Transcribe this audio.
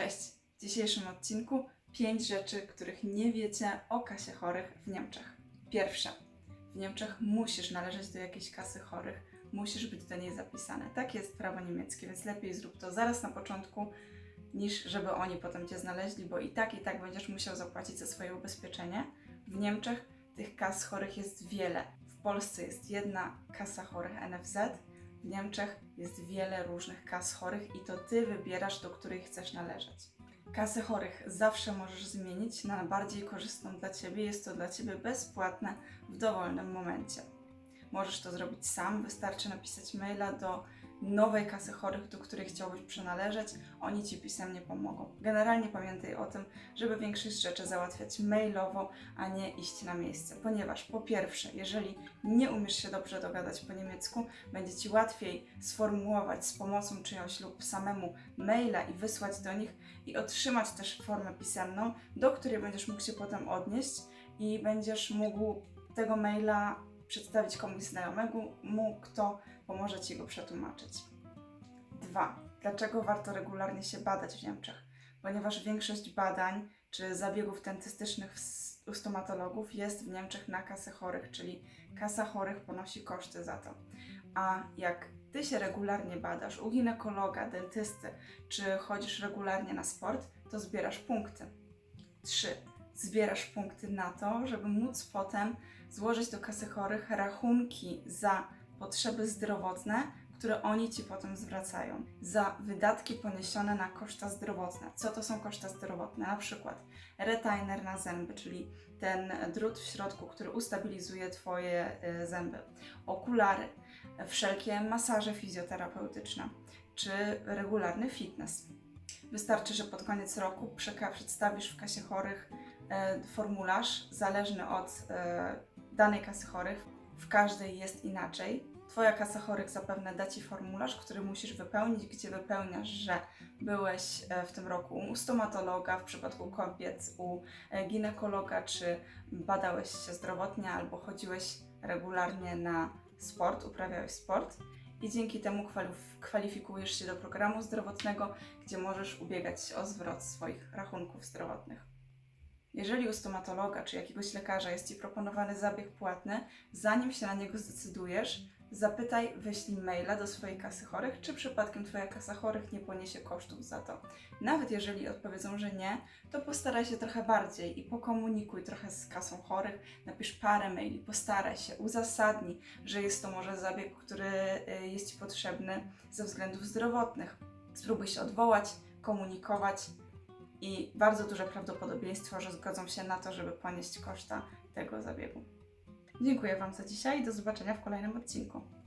Cześć! W dzisiejszym odcinku 5 rzeczy, których nie wiecie o kasie chorych w Niemczech. Pierwsza. W Niemczech musisz należeć do jakiejś kasy chorych, musisz być do niej zapisany. Tak jest prawo niemieckie, więc lepiej zrób to zaraz na początku, niż żeby oni potem cię znaleźli, bo i tak, i tak będziesz musiał zapłacić za swoje ubezpieczenie. W Niemczech tych kas chorych jest wiele. W Polsce jest jedna kasa chorych NFZ, w Niemczech jest wiele różnych kas chorych i to ty wybierasz, do której chcesz należeć. Kasy chorych zawsze możesz zmienić na bardziej korzystną dla ciebie. Jest to dla ciebie bezpłatne w dowolnym momencie. Możesz to zrobić sam, wystarczy napisać maila do nowej kasy chorych, do której chciałbyś przynależeć. Oni ci pisemnie pomogą. Generalnie pamiętaj o tym, żeby większość rzeczy załatwiać mailowo, a nie iść na miejsce, ponieważ po pierwsze, jeżeli nie umiesz się dobrze dogadać po niemiecku, będzie ci łatwiej sformułować z pomocą czyjąś lub samemu maila i wysłać do nich i otrzymać też formę pisemną, do której będziesz mógł się potem odnieść i będziesz mógł tego maila przedstawić komuś znajomemu, mu, kto pomoże ci go przetłumaczyć. Dwa. Dlaczego warto regularnie się badać w Niemczech? Ponieważ większość badań czy zabiegów dentystycznych u stomatologów jest w Niemczech na kasę chorych, czyli kasa chorych ponosi koszty za to. A jak ty się regularnie badasz u ginekologa, dentysty, czy chodzisz regularnie na sport, to zbierasz punkty. 3. Zbierasz punkty na to, żeby móc potem złożyć do kasy chorych rachunki za potrzeby zdrowotne, które oni ci potem zwracają. Za wydatki poniesione na koszta zdrowotne. Co to są koszta zdrowotne? Na przykład retainer na zęby, czyli ten drut w środku, który ustabilizuje Twoje y, zęby. Okulary, wszelkie masaże fizjoterapeutyczne, czy regularny fitness. Wystarczy, że pod koniec roku przedstawisz w kasie chorych formularz zależny od e, danej kasy chorych. W każdej jest inaczej. Twoja kasa chorych zapewne da Ci formularz, który musisz wypełnić, gdzie wypełniasz, że byłeś e, w tym roku u stomatologa, w przypadku kobiet u e, ginekologa, czy badałeś się zdrowotnie, albo chodziłeś regularnie na sport, uprawiałeś sport. I dzięki temu kwalif- kwalifikujesz się do programu zdrowotnego, gdzie możesz ubiegać się o zwrot swoich rachunków zdrowotnych. Jeżeli u stomatologa czy jakiegoś lekarza jest Ci proponowany zabieg płatny, zanim się na niego zdecydujesz, zapytaj, wyślij maila do swojej kasy chorych, czy przypadkiem Twoja kasa chorych nie poniesie kosztów za to. Nawet jeżeli odpowiedzą, że nie, to postaraj się trochę bardziej i pokomunikuj trochę z kasą chorych, napisz parę maili, postaraj się, uzasadnij, że jest to może zabieg, który y, jest Ci potrzebny ze względów zdrowotnych. Spróbuj się odwołać, komunikować i bardzo duże prawdopodobieństwo, że zgodzą się na to, żeby ponieść koszta tego zabiegu. Dziękuję Wam za dzisiaj i do zobaczenia w kolejnym odcinku.